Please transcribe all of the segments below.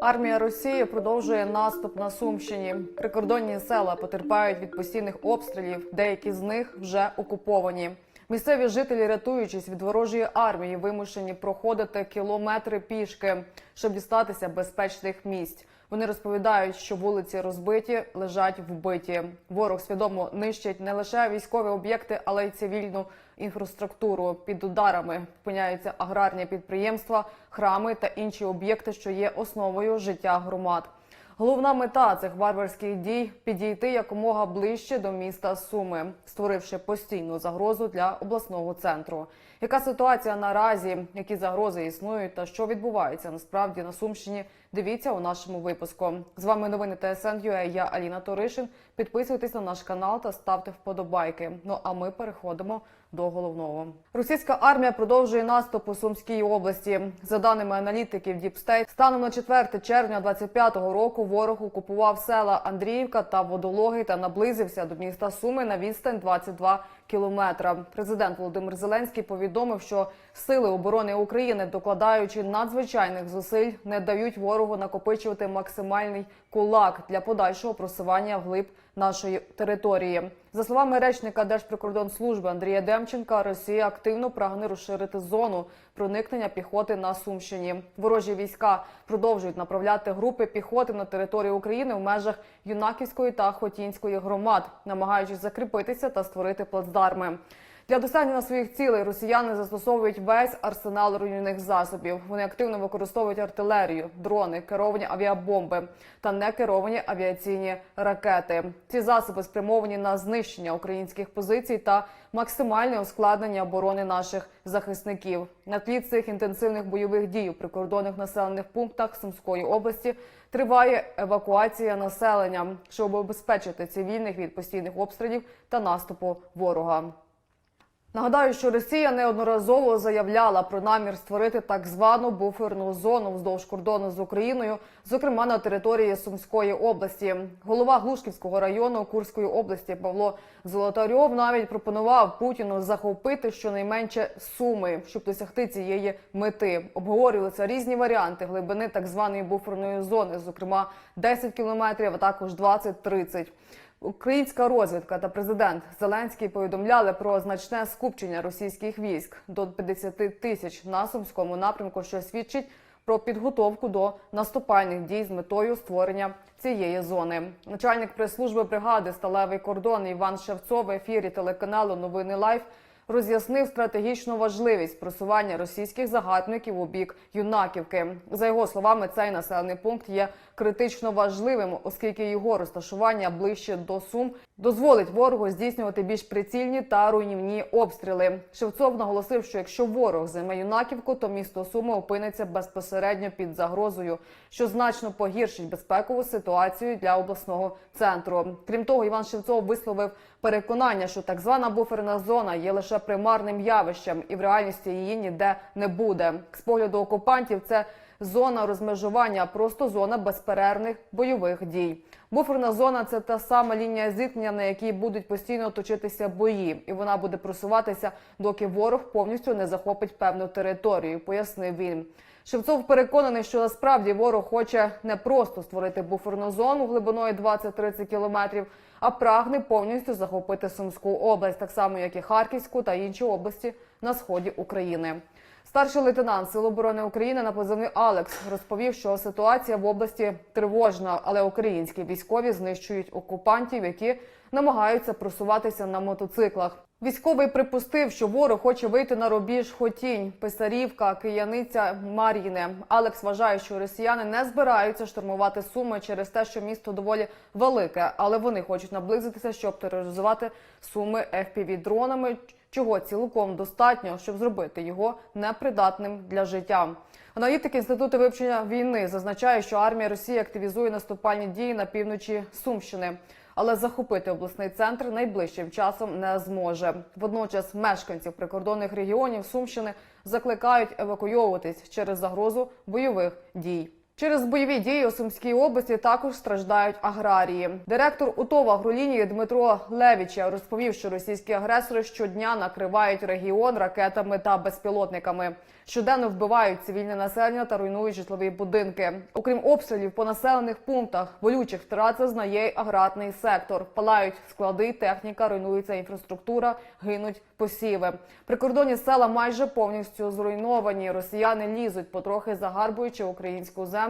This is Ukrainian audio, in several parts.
Армія Росії продовжує наступ на Сумщині. Прикордонні села потерпають від постійних обстрілів. Деякі з них вже окуповані. Місцеві жителі, рятуючись від ворожої армії, вимушені проходити кілометри пішки, щоб дістатися безпечних місць. Вони розповідають, що вулиці розбиті, лежать вбиті. Ворог свідомо нищить не лише військові об'єкти, але й цивільну інфраструктуру. Під ударами опиняються аграрні підприємства, храми та інші об'єкти, що є основою життя громад. Головна мета цих варварських дій підійти якомога ближче до міста Суми, створивши постійну загрозу для обласного центру. Яка ситуація наразі, які загрози існують та що відбувається насправді на Сумщині? Дивіться у нашому випуску. З вами новини ТСН.UA, Я Аліна Торишин. Підписуйтесь на наш канал та ставте вподобайки. Ну а ми переходимо до головного. Російська армія продовжує наступ у Сумській області. За даними аналітиків Діпстейт, станом на 4 червня 25-го року ворог окупував села Андріївка та Водологи та наблизився до міста Суми на відстань 22 кілометра. Президент Володимир Зеленський повідомив, що сили оборони України, докладаючи надзвичайних зусиль, не дають ворогу накопичувати максимальний кулак для подальшого просування вглиб нашої території. За словами речника Держприкордонслужби Андрія Демченка, Росія активно прагне розширити зону проникнення піхоти на Сумщині. Ворожі війська продовжують направляти групи піхоти на територію України в межах Юнаківської та Хотінської громад, намагаючись закріпитися та створити плацдарми. Для досягнення своїх цілей росіяни застосовують весь арсенал руйнівних засобів. Вони активно використовують артилерію, дрони, керовані авіабомби та некеровані авіаційні ракети. Ці засоби спрямовані на знищення українських позицій та максимальне ускладнення оборони наших захисників. На тлі цих інтенсивних бойових дій у прикордонних населених пунктах Сумської області триває евакуація населення, щоб обезпечити цивільних від постійних обстрілів та наступу ворога. Нагадаю, що Росія неодноразово заявляла про намір створити так звану буферну зону вздовж кордону з Україною, зокрема на території Сумської області. Голова Глушківського району Курської області Павло Золотарьов навіть пропонував Путіну захопити щонайменше суми, щоб досягти цієї мети. Обговорювалися різні варіанти глибини так званої буферної зони, зокрема 10 кілометрів, а також 20-30. Українська розвідка та президент Зеленський повідомляли про значне скупчення російських військ до 50 тисяч на сумському напрямку, що свідчить про підготовку до наступальних дій з метою створення цієї зони. Начальник прес-служби бригади Сталевий кордон Іван Шевцов в ефірі телеканалу Новини Лайф роз'яснив стратегічну важливість просування російських загадників у бік юнаківки. За його словами, цей населений пункт є критично важливим, оскільки його розташування ближче до Сум дозволить ворогу здійснювати більш прицільні та руйнівні обстріли. Шевцов наголосив, що якщо ворог займе юнаківку, то місто Суми опиниться безпосередньо під загрозою, що значно погіршить безпекову ситуацію для обласного центру. Крім того, Іван Шевцов висловив переконання, що так звана буферна зона є лише примарним явищем, і в реальності її ніде не буде. З погляду окупантів, це зона розмежування, просто зона безперервних бойових дій. Буферна зона це та сама лінія зіткнення, на якій будуть постійно точитися бої, і вона буде просуватися, доки ворог повністю не захопить певну територію. Пояснив він. Шевцов переконаний, що насправді ворог хоче не просто створити буферну зону глибиною 20-30 кілометрів, а прагне повністю захопити Сумську область, так само як і Харківську та інші області на сході України. Старший лейтенант Сил оборони України на позивний Алекс розповів, що ситуація в області тривожна, але українські військові знищують окупантів, які намагаються просуватися на мотоциклах. Військовий припустив, що ворог хоче вийти на рубіж Хотінь, Писарівка, Кияниця, Мар'їне. Алекс вважає, що росіяни не збираються штурмувати суми через те, що місто доволі велике, але вони хочуть наблизитися, щоб тероризувати суми fpv дронами чого цілком достатньо, щоб зробити його непридатним для життя. Аналітики інституту вивчення війни зазначають, що армія Росії активізує наступальні дії на півночі Сумщини. Але захопити обласний центр найближчим часом не зможе. Водночас мешканців прикордонних регіонів Сумщини закликають евакуйовуватись через загрозу бойових дій. Через бойові дії у Сумській області також страждають аграрії. Директор УТОВ агролінії Дмитро Левіча розповів, що російські агресори щодня накривають регіон ракетами та безпілотниками. Щоденно вбивають цивільне населення та руйнують житлові будинки. Окрім обстрілів по населених пунктах, болючих втрат зазнає аграрний сектор. Палають склади, техніка, руйнується інфраструктура, гинуть посіви. Прикордонні села майже повністю зруйновані. Росіяни лізуть, потрохи загарбуючи українську землю,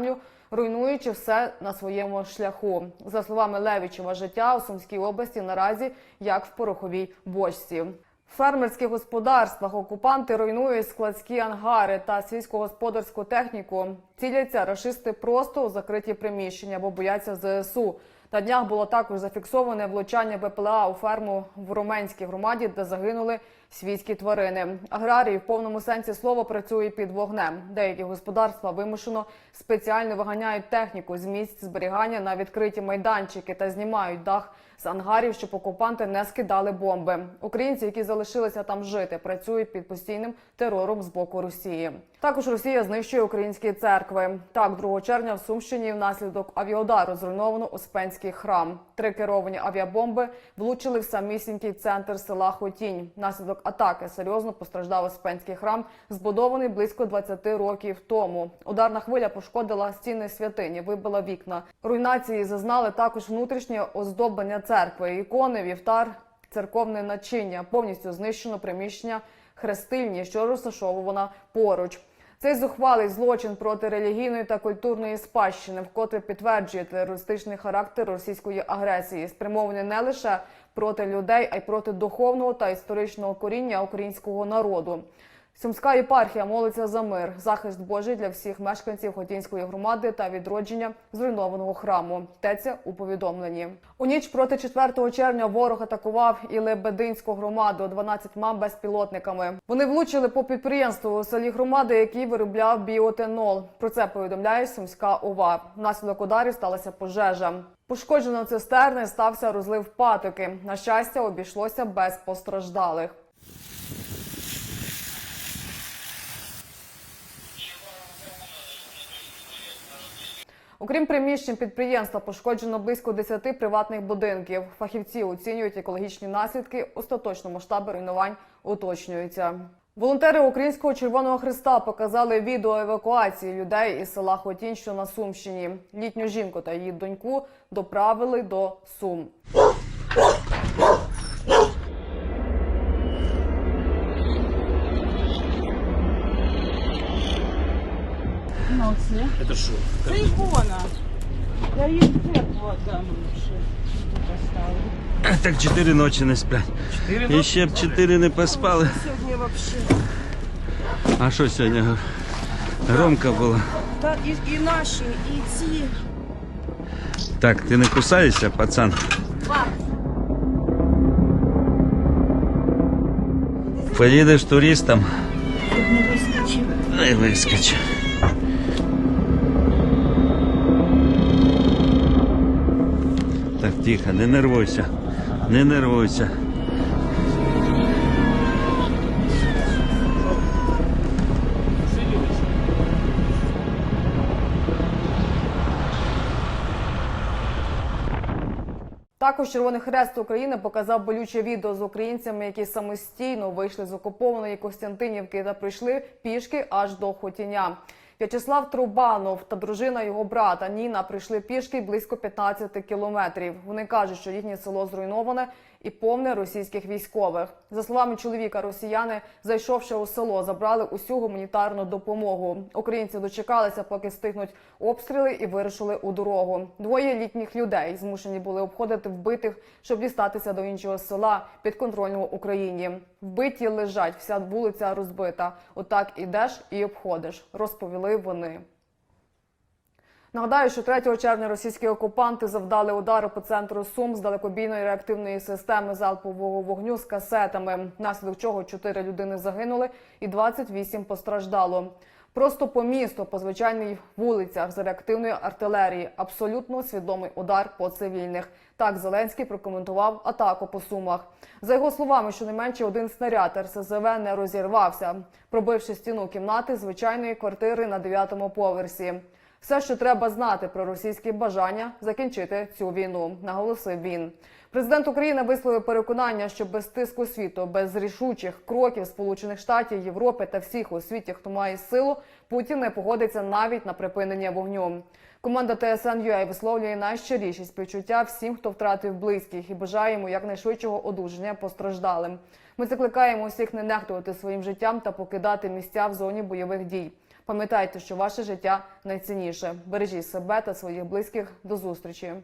руйнуючи все на своєму шляху. За словами Левічева, життя у Сумській області наразі як в пороховій бочці. В фермерських господарствах окупанти руйнують складські ангари та сільськогосподарську техніку. Ціляться рашисти просто у закриті приміщення, бо бояться ЗСУ. На днях було також зафіксоване влучання БПЛА у ферму в Руменській громаді, де загинули свійські тварини. Аграрії в повному сенсі слова працюють під вогнем. Деякі господарства вимушено спеціально виганяють техніку з місць зберігання на відкриті майданчики та знімають дах з ангарів, щоб окупанти не скидали бомби. Українці, які залишилися там жити, працюють під постійним терором з боку Росії. Також Росія знищує українські церкви. Так, 2 червня в Сумщині внаслідок авіаудару зруйновано Успенський храм. Три керовані авіабомби влучили в самісінький центр села Хотінь. Внаслідок атаки серйозно постраждав Успенський храм, збудований близько 20 років тому. Ударна хвиля пошкодила стіни святині, вибила вікна. Руйнації зазнали також внутрішнє оздоблення церкви, ікони, вівтар, церковне начиння. Повністю знищено приміщення хрестильні, що розташовувана поруч. Цей зухвалий злочин проти релігійної та культурної спадщини вкотре підтверджує терористичний характер російської агресії, спрямований не лише проти людей, а й проти духовного та історичного коріння українського народу. Сумська єпархія молиться за мир, захист Божий для всіх мешканців Хотінської громади та відродження зруйнованого храму. Йдеться у повідомленні. У ніч проти 4 червня ворог атакував і Лебединську громаду 12 безпілотниками. Вони влучили по підприємству у селі громади, який виробляв біотенол. Про це повідомляє Сумська ОВА. Внаслідок ударів сталася пожежа. Пошкоджено цистерни стався розлив патоки. На щастя, обійшлося без постраждалих. Окрім приміщень підприємства, пошкоджено близько 10 приватних будинків. Фахівці оцінюють екологічні наслідки. Остаточно масштаби руйнувань уточнюються. Волонтери Українського Червоного Христа показали відео евакуації людей із села Хотінь, що на Сумщині. Літню жінку та її доньку доправили до Сум. Це. Это что? Це ікона. Я її церкву дам лучше. Тут поставлю. Так чотири ночі не сплять. І ще б чотири не поспали. Сьогодні взагалі. А що сьогодні? Громко було. Та і, і наші, і ці. Так, ти не кусаєшся, пацан? Поїдеш туристом? Не вискочив. Не вискочи. Так, тихо, не нервуйся. Не нервуйся. Також Червоний Хрест України показав болюче відео з українцями, які самостійно вийшли з окупованої Костянтинівки та прийшли пішки аж до Хотіня. В'ячеслав Трубанов та дружина його брата Ніна прийшли пішки близько 15 кілометрів. Вони кажуть, що їхнє село зруйноване і повне російських військових. За словами чоловіка, росіяни, зайшовши у село, забрали усю гуманітарну допомогу. Українці дочекалися, поки стихнуть обстріли, і вирушили у дорогу. Двоє літніх людей змушені були обходити вбитих, щоб дістатися до іншого села підконтрольного Україні. Вбиті лежать, вся вулиця розбита. Отак ідеш і обходиш, розповіли вони. Нагадаю, що 3 червня російські окупанти завдали удару по центру Сум з далекобійної реактивної системи залпового вогню з касетами, внаслідок чого 4 людини загинули і 28 постраждало. Просто по місту, по звичайних вулицях з реактивної артилерії. Абсолютно свідомий удар по цивільних. Так Зеленський прокоментував атаку по сумах. За його словами, щонайменше один снаряд РСЗВ не розірвався, пробивши стіну кімнати звичайної квартири на 9-му поверсі. Все, що треба знати про російські бажання закінчити цю війну, наголосив він. Президент України висловив переконання, що без тиску світу, без рішучих кроків Сполучених Штатів, Європи та всіх у світі, хто має силу, Путін не погодиться навіть на припинення вогню. Команда ТСН.UA висловлює найщиріші співчуття всім, хто втратив близьких, і бажає йому якнайшвидшого одужання постраждалим. Ми закликаємо усіх не нехтувати своїм життям та покидати місця в зоні бойових дій. Пам'ятайте, що ваше життя найцінніше. Бережіть себе та своїх близьких. До зустрічі.